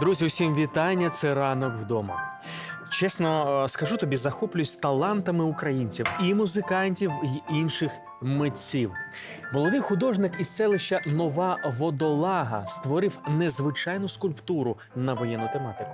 Друзі, усім вітання. Це ранок вдома. Чесно е, скажу тобі, захоплююсь талантами українців і музикантів, і інших митців. Молодий художник із селища Нова Водолага створив незвичайну скульптуру на воєнну тематику.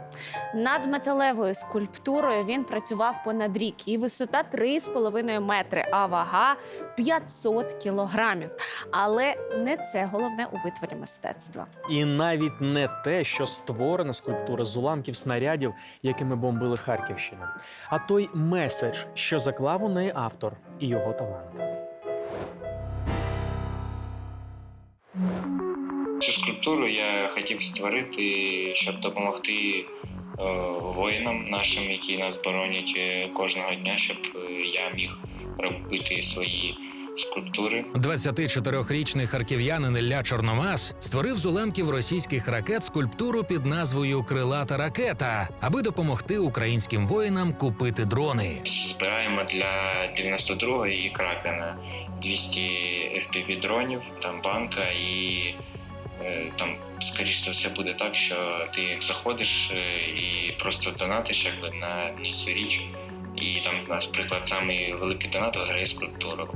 Над металевою скульптурою він працював понад рік. Її висота 3,5 метри, а вага 500 кілограмів. Але не це головне у витворі мистецтва. І навіть не те, що створена скульптура з уламків снарядів, якими бомбили Харківщину, а той меседж, що заклав у неї автор і його талант. Цю скульптуру я хотів створити, щоб допомогти е, воїнам нашим, які нас боронять е, кожного дня, щоб е, я міг робити свої скульптури. 24-річний харків'янин Ілля Чорномаз створив з уламків російських ракет скульптуру під назвою Крилата ракета, аби допомогти українським воїнам купити дрони. Збираємо для 92-ї і Кракена 200 FPV дронів, там банка і. е, Там, скоріш за все, буде так, що ти заходиш е, і просто донатиш якби на цю річ. І там, наприклад, самий великий донат виграє скульптуру.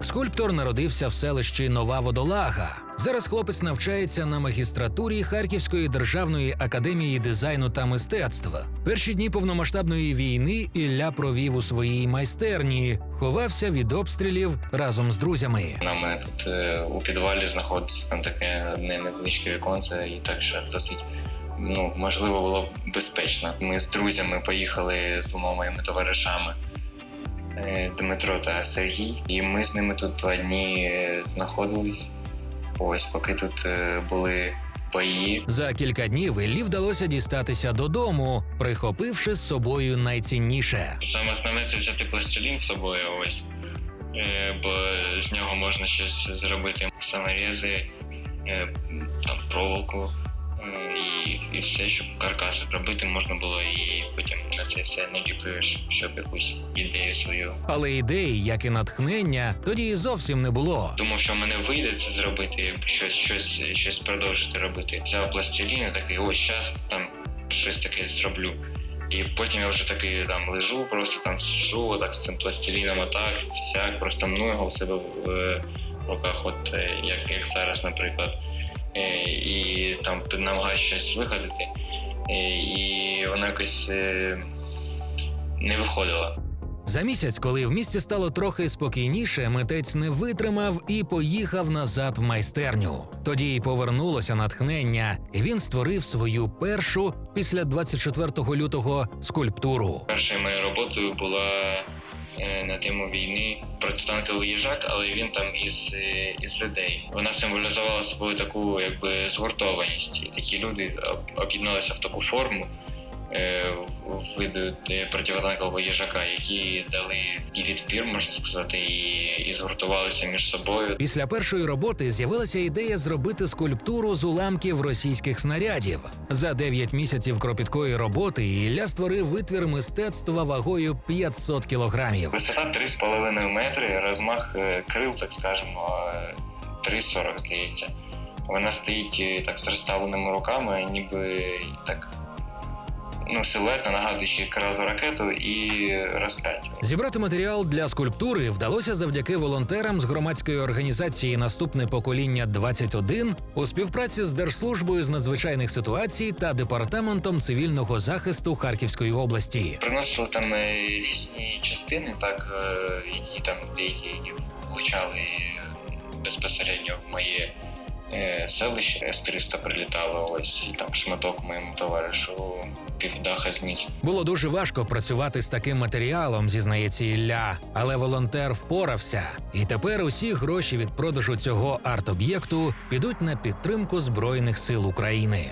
Скульптор народився в селищі Нова Водолага. Зараз хлопець навчається на магістратурі Харківської державної академії дизайну та мистецтва. Перші дні повномасштабної війни Ілля провів у своїй майстерні, ховався від обстрілів разом з друзями. На мене тут е, у підвалі знаходиться там таке невеличке віконце, і так що досить ну можливо було б безпечно. Ми з друзями поїхали з двома моїми товаришами. Е, Дмитро та Сергій, і ми з ними тут два дні е, знаходились. Ось поки тут е, були бої. За кілька днів Іллі вдалося дістатися додому, прихопивши з собою найцінніше. Саме основне це взяти пластилін з собою. Ось бо з нього можна щось зробити. Саморези, е, там проволоку і, і все, щоб каркас робити можна було, і потім на це все наліплюєш, щоб якусь ідею свою. Але ідей, як і натхнення, тоді і зовсім не було. Думав, що в мене вийде це зробити, щось, щось, щось продовжити робити. Взяв пластилін такий, ось зараз там щось таке зроблю. І потім я вже такий там лежу, просто там сижу, так з цим пластиліном, отак, сяк, просто мну його в себе в, в руках, от е, як, як зараз, наприклад. Е, І там намагаюся щось вигадати. Е, І воно якось е, не виходило. За місяць, коли в місті стало трохи спокійніше, митець не витримав і поїхав назад в майстерню. Тоді й повернулося натхнення, і він створив свою першу після 24 лютого скульптуру. Першою моєю роботою була на тему війни протитанковий їжак, але він там із, е, із людей. Вона символізувала собою таку якби згуртованість. І такі люди об'єдналися в таку форму. Е, виду е, їжака, які дали і відпір, можна сказати, і, і згуртувалися між собою. Після першої роботи з'явилася ідея зробити скульптуру з уламків російських снарядів. За 9 місяців кропіткої роботи Ілля створив витвір мистецтва вагою 500 кілограмів. Висота 3,5 метри, розмах е, крил, так скажемо, е, 3,40, здається. Вона стоїть е, так з розставленими руками, ніби так ну, силуетно нагадуючи кразу ракету і розп'ять. Зібрати матеріал для скульптури вдалося завдяки волонтерам з громадської організації Наступне покоління 21 у співпраці з Держслужбою з надзвичайних ситуацій та департаментом цивільного захисту Харківської області. Приносили там е, різні частини, так, е, які там деякі які влучали е, безпосередньо в моє е, селище. С-300 прилітало, ось там шматок моєму товаришу півдаха зніс. Було дуже важко працювати з таким матеріалом, зізнається Ілля, але волонтер впорався. І тепер усі гроші від продажу цього арт-об'єкту підуть на підтримку Збройних сил України.